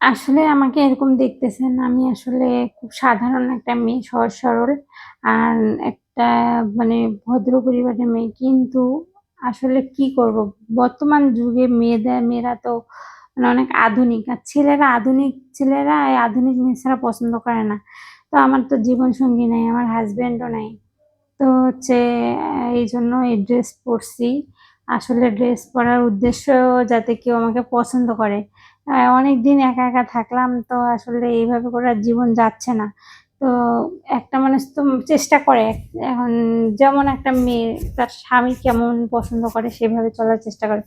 আসলে আমাকে এরকম দেখতেছেন, আমি আসলে খুব সাধারণ একটা মেয়ে, সহজ সরল। আর একটা মানে ভদ্র পরিবারের মেয়ে, কিন্তু আসলে কি করব? বর্তমান যুগে মেয়েদের মেয়েরা তো মানে অনেক আধুনিক। আর ছেলেরা আধুনিক ছেলেরা আধুনিক মেয়ে ছাড়া পছন্দ করে না। তো আমার তো জীবন সঙ্গী নাই, আমার হাজব্যান্ডও নাই। তো হচ্ছে এই জন্য এই ড্রেস পরছি। আসলে ড্রেস পরার উদ্দেশ্য যাতে কেউ আমাকে পছন্দ করে। অনেক দিন একা একা থাকলাম তো আসলে এইভাবে করে জীবন যাচ্ছে না। তো একটা মানুষ তো চেষ্টা করে। এখন যেমন একটা মেয়ে, তার স্বামী কেমন পছন্দ করে সেভাবে চলার চেষ্টা করে।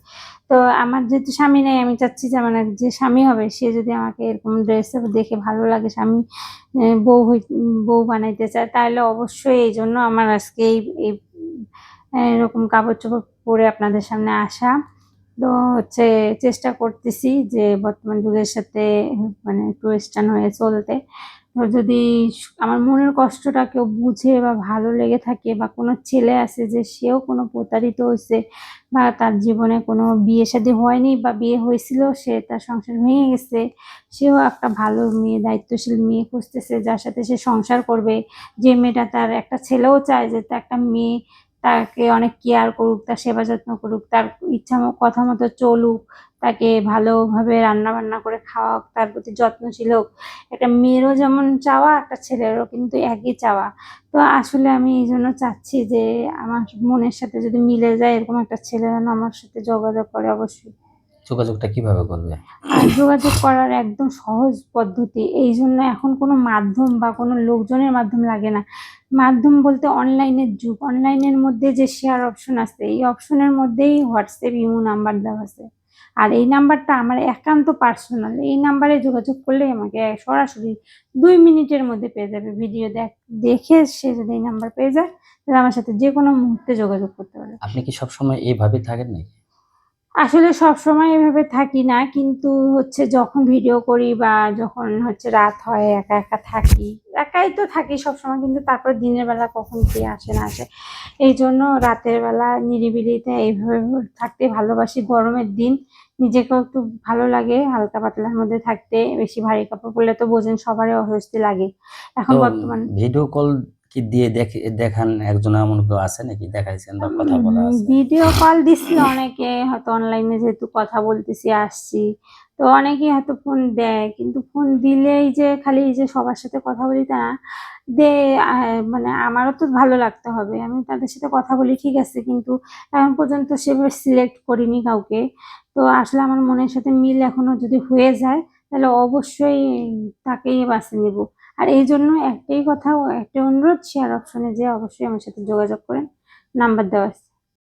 তো আমার যেহেতু স্বামী নেই, আমি চাচ্ছি যে মানে যে স্বামী হবে, সে যদি আমাকে এরকম ড্রেস দেখে ভালো লাগে, স্বামী বউ হই- বউ বানাইতে চায়, তাহলে অবশ্যই এই জন্য আমার আজকে এই এরকম কাপড় চোপড় পরে আপনাদের সামনে আসা। তো হচ্ছে চেষ্টা করতেছি যে বর্তমান যুগের সাথে মানে একটু ওয়েস্টার্ন হয়ে চলতে। তো যদি আমার মনের কষ্টটা কেউ বুঝে বা ভালো লেগে থাকে বা কোনো ছেলে আছে যে সেও কোনো প্রতারিত হয়েছে বা তার জীবনে কোনো বিয়ে শাদী হয়নি বা বিয়ে হয়েছিল, সে তার সংসার ভেঙে গেছে, সেও একটা ভালো মেয়ে, দায়িত্বশীল মেয়ে খুঁজতেছে, যার সাথে সে সংসার করবে। যে মেয়েটা তার একটা ছেলেও চায় যে তার একটা মেয়ে তাকে অনেক কেয়ার করুক, তার সেবা যত্ন করুক, তার ইচ্ছা কথা মতো চলুক, তাকে ভালোভাবে রান্না বান্না করে খাওয়াক, তার প্রতি যত্নশীল হোক। একটা মেয়েরও যেমন চাওয়া, একটা ছেলেরও কিন্তু একই চাওয়া। তো আসলে আমি এই জন্য চাচ্ছি যে আমার মনের সাথে যদি মিলে যায়, এরকম একটা ছেলে যেন আমার সাথে যোগাযোগ করে, অবশ্যই। যোগাযোগটা কীভাবে করবে? যোগাযোগ করার একদম সহজ পদ্ধতি এই জন্য এখন কোনো মাধ্যম বা কোনো লোকজনের মাধ্যম লাগে না। মাধ্যম বলতে অনলাইনের যুগ অনলাইনের মধ্যে যে শেয়ার অপশন আছে এই অপশনের মধ্যেই হোয়াটসঅ্যাপ ইমো নাম্বার দেওয়া আছে। আর এই নাম্বারটা আমার একান্ত পার্সোনাল এই নাম্বারে যোগাযোগ করলে আমাকে সরাসরি দুই মিনিটের মধ্যে পেয়ে যাবে ভিডিও দেখ দেখে সে যদি এই নাম্বার পেয়ে যায় তাহলে আমার সাথে যে কোনো মুহূর্তে যোগাযোগ করতে পারে আপনি কি সবসময় এইভাবে থাকেন নাকি? আসলে সব সময় এভাবে থাকি না কিন্তু হচ্ছে যখন ভিডিও করি বা যখন হচ্ছে রাত হয় একা একা থাকি একাই তো থাকি সব সময় কিন্তু তারপর দিনের বেলা কখন কে আসে না আসে। এই জন্য রাতের বেলা নিরিবিলিতে এইভাবে থাকতে ভালোবাসি। গরমের দিন নিজেকেও একটু ভালো লাগে হালকা পাতলার মধ্যে থাকতে বেশি ভারী কাপড় পরলে তো বোঝেন সবারই অস্বস্তি লাগে। এখন বর্তমান ভিডিও কল কি দিয়ে দেখে দেখান একজন এমন কেউ আছে নাকি? দেখাইছেন বা কথা বলা আছে? ভিডিও কল দিছি অনেকে হয়তো অনলাইনে যেহেতু কথা বলতেছি আসছি। তো অনেকে হয়তো ফোন দেয় কিন্তু ফোন দিলেই যে খালি এই যে সবার সাথে কথা বলি তা না। দে মানে আমারও তো ভালো লাগতে হবে আমি তাদের সাথে কথা বলি ঠিক আছে কিন্তু এখন পর্যন্ত সেভাবে সিলেক্ট করিনি কাউকে। তো আসলে আমার মনের সাথে মিল এখনও যদি হয়ে যায় তাহলে অবশ্যই তাকেই বাছে নিব। আর এই জন্য একটাই কথা একটা অনুরোধ শেয়ার অপশনে যে অবশ্যই আমার সাথে যোগাযোগ করেন। নাম্বার দেওয়া আছে।